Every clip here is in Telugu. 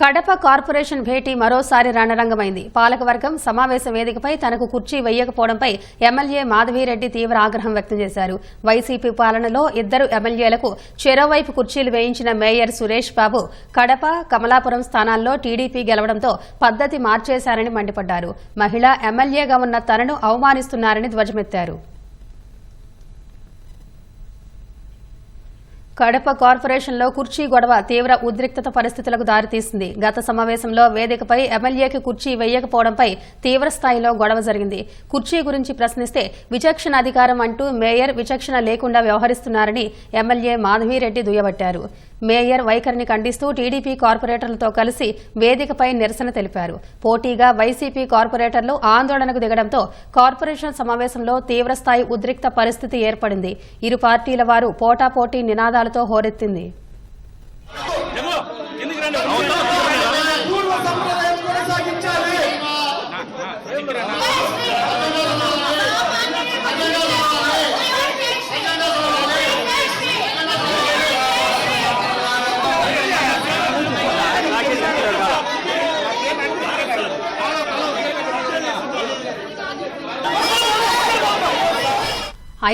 కడప కార్పొరేషన్ భేటీ మరోసారి రణరంగమైంది. పాలకవర్గం సమావేశ వేదికపై తనకు కుర్చీ వేయకపోవడంపై ఎమ్మెల్యే మాధవిరెడ్డి తీవ్ర ఆగ్రహం వ్యక్తం చేశారు. వైసీపీ పాలనలో ఇద్దరు ఎమ్మెల్యేలకు చెరోవైపు కుర్చీలు వేయించిన మేయర్ సురేష్ బాబు కడప కమలాపురం స్థానాల్లో టీడీపీ గెలవడంతో పద్దతి మార్చేశారని మండిపడ్డారు. మహిళా ఎమ్మెల్యేగా ఉన్న తనను అవమానిస్తున్నారని ధ్వజమెత్తారు. కడప కార్పొరేషన్లో కుర్చీ గొడవ తీవ్ర ఉద్రిక్తత పరిస్థితులకు దారితీసింది. గత సమావేశంలో వేదికపై ఎమ్మెల్యేకి కుర్చీ వేయకపోవడంపై తీవ్ర స్థాయిలో గొడవ జరిగింది. కుర్చీ గురించి ప్రశ్నిస్తే విచక్షణ అధికారం అంటూ మేయర్ విచక్షణ లేకుండా వ్యవహరిస్తున్నారని ఎమ్మెల్యే మాధవీరెడ్డి దుయ్యబట్టారు. మేయర్ వైఖరిని ఖండిస్తూ టీడీపీ కార్పొరేటర్లతో కలిసి వేదికపై నిరసన తెలిపారు. పోటీగా వైసీపీ కార్పొరేటర్లు ఆందోళనకు దిగడంతో కార్పొరేషన్ సమావేశంలో తీవ్రస్థాయి ఉద్రిక్త పరిస్థితి ఏర్పడింది. ఇరు పార్టీల వారు పోటాపోటీ నినాదాలతో హోరెత్తింది.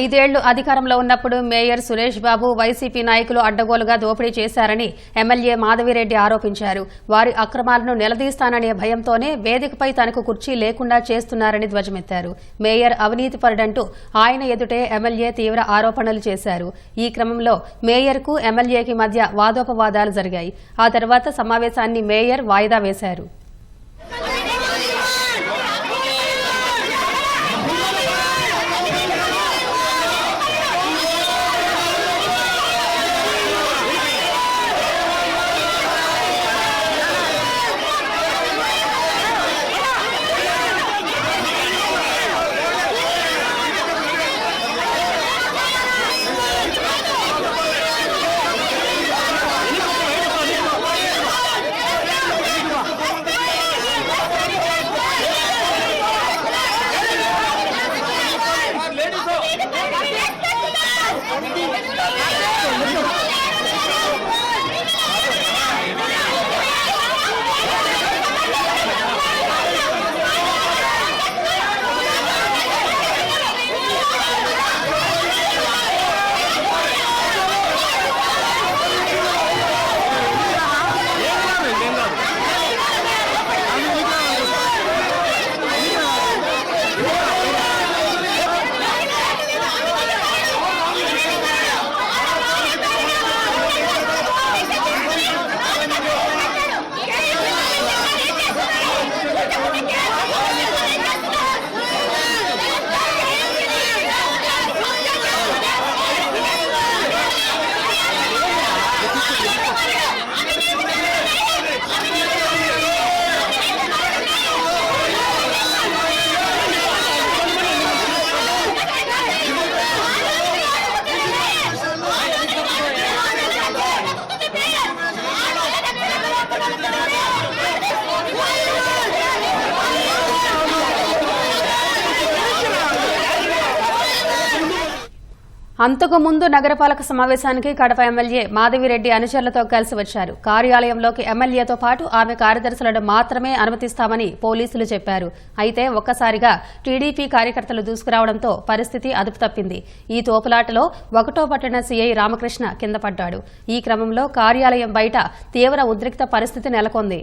ఐదేళ్ళు అధికారంలో ఉన్నప్పుడు మేయర్ సురేష్ బాబు వైసీపీ నాయకులు అడ్డగోలుగా దోపిడీ చేశారని ఎమ్మెల్యే మాధవిరెడ్డి ఆరోపించారు. వారి అక్రమాలను నిలదీస్తాననే భయంతోనే వేదికపై తనకు కుర్చీ లేకుండా చేస్తున్నారని ధ్వజమెత్తారు. మేయర్ అవినీతిపరుడంటూ ఆయన ఎదుటే ఎమ్మెల్యే తీవ్ర ఆరోపణలు చేశారు. ఈ క్రమంలో మేయర్కు ఎమ్మెల్యేకి మధ్య వాదోపవాదాలు జరిగాయి. ఆ తర్వాత సమావేశాన్ని మేయర్ వాయిదా వేశారు. అంతకుముందు నగరపాలక సమావేశానికి కడప ఎమ్మెల్యే మాధవిరెడ్డి అనుచరులతో కలిసి వచ్చారు. కార్యాలయంలోకి ఎమ్మెల్యేతో పాటు ఆమె కార్యదర్శులను మాత్రమే అనుమతిస్తామని పోలీసులు చెప్పారు. అయితే ఒక్కసారిగా టీడీపీ కార్యకర్తలు దూసుకురావడంతో పరిస్థితి అదుపు తప్పింది. ఈ తోపులాటలో ఒకటో పట్టణ సీఐ రామకృష్ణ కింద పడ్డాడు. ఈ క్రమంలో కార్యాలయం బయట తీవ్ర ఉద్రిక్త పరిస్థితి నెలకొంది.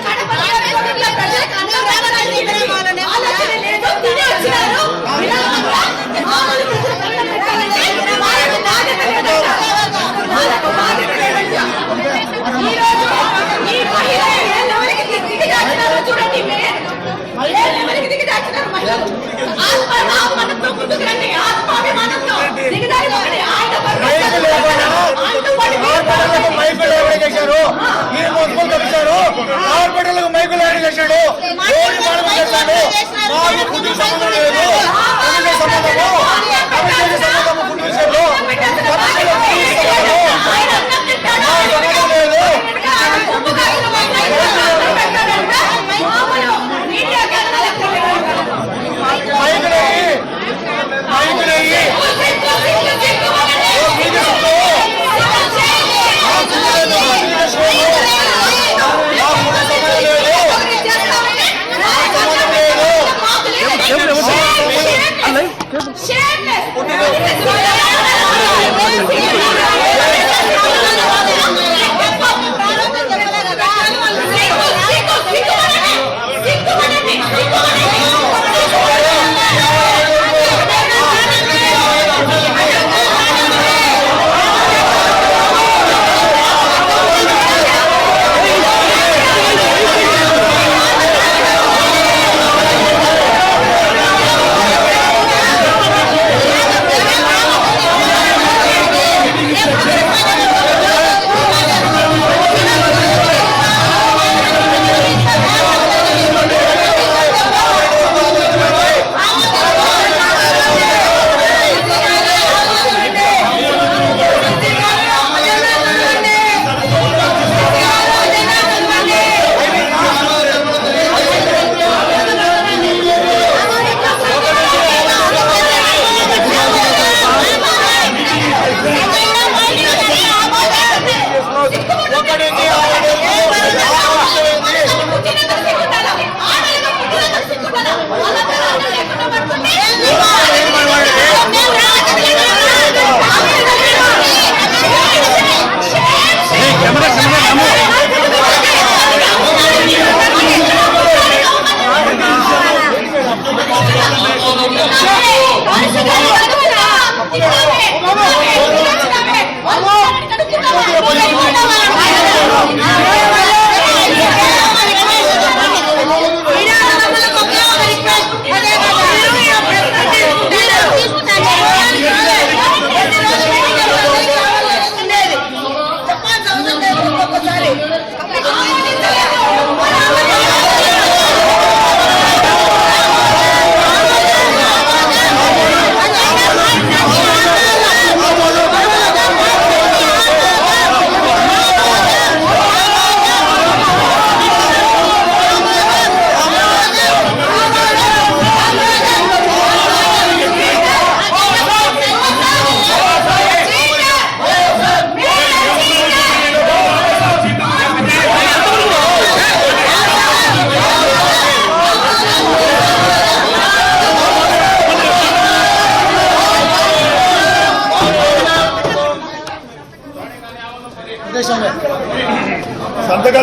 మైకులు ఎవరు చేశారు మీరు మోసుకొని తప్పించారు ఆడపడలకు మైకులు ఎవరు చేశాడు ఓడి పాలన చేశాడు మాకు కుటుంబ సంబంధం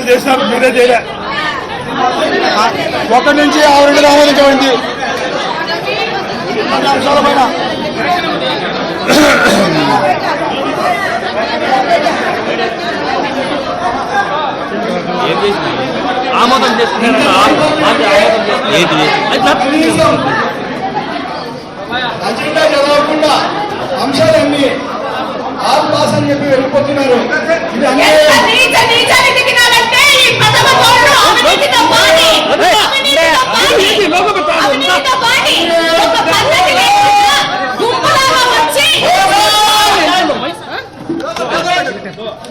చేసినప్పుడు మీరే చేయలే. ఒకటి నుంచి ఆరు ఆమోదించబడింది అన్ని అంశాల పైన ఆమోదం చేసుకున్నారు అజెండా చదవకుండా అంశాలన్నీ ఆల్ పాస్ అని చెప్పి వెళ్ళిపోతున్నారు ఇది అన్యాయం.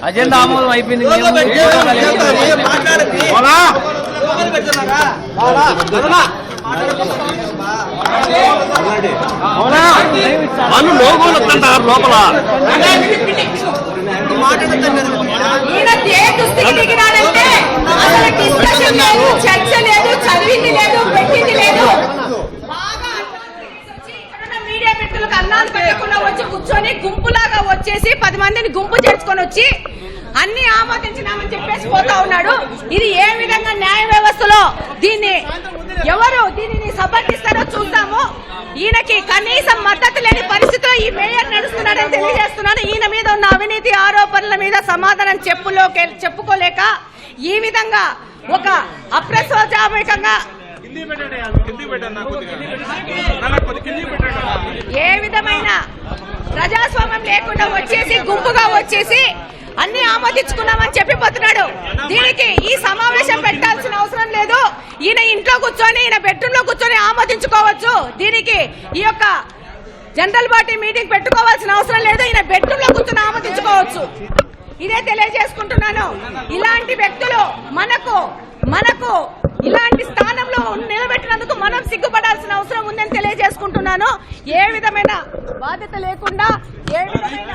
అజెండా ఆమోదం అయిపోయింది. వాళ్ళు లోగోలు వస్తుంటారు లోపల. అసలు డిస్కషన్ లేదు చర్చ లేదు చదివింది లేదు పెట్టింది లేదు. మీడియా వ్యక్తులకు అన్నాలు పెట్టకుండా వచ్చి కూర్చొని గుంపులాగా వచ్చేసి పది మందిని గుంపు చేర్చుకొని వచ్చి అన్ని ఆమోదించినామని చెప్పేసి పోతా ఉన్నాడు. ఇది ఏ విధంగా న్యాయ వ్యవస్థలో దీన్ని ఎవరు దీనిని సమర్థిస్తారో చూద్దాము. ఈయనకి కనీసం మద్దతు లేని పరిస్థితిలో ఈ మేయర్ నడుస్తున్నాడని తెలియజేస్తున్నాను ఈయన మీద ఉన్న అవినీతి ఆరోపణల మీద సమాధానం చెప్పులోకి చెప్పుకోలేక ఈ విధంగా ఒక అప్రసోజామికంగా ఏ విధమైన ప్రజాస్వామ్యం లేకుండా వచ్చేసి గుంపుగా వచ్చేసి అన్ని ఆమోదించుకున్నామని చెప్పిపోతున్నాడు. దీనికి ఈ సమావేశం పెట్టాల్సిన అవసరం లేదు. ఈయన ఇంట్లో కూర్చొని ఈయన బెడ్రూమ్లో కూర్చొని ఆమోదించుకోవచ్చు. దీనికి ఈ యొక్క జనరల్ బాడీ మీటింగ్ పెట్టుకోవాల్సిన అవసరం లేదు. ఈయన బెడ్రూమ్లో కూర్చొని ఆమోదించుకోవచ్చు. ఇదే తెలియజేసుకుంటున్నాను. ఇలాంటి వ్యక్తులు మనకు మనకు ఇలాంటి స్థానంలో నిలబెట్టినందుకు మనం సిగ్గుపడాల్సిన అవసరం ఉందని తెలియజేసుకుంటున్నాను. ఏ విధమైన బాధ్యత లేకుండా ఏ విధమైన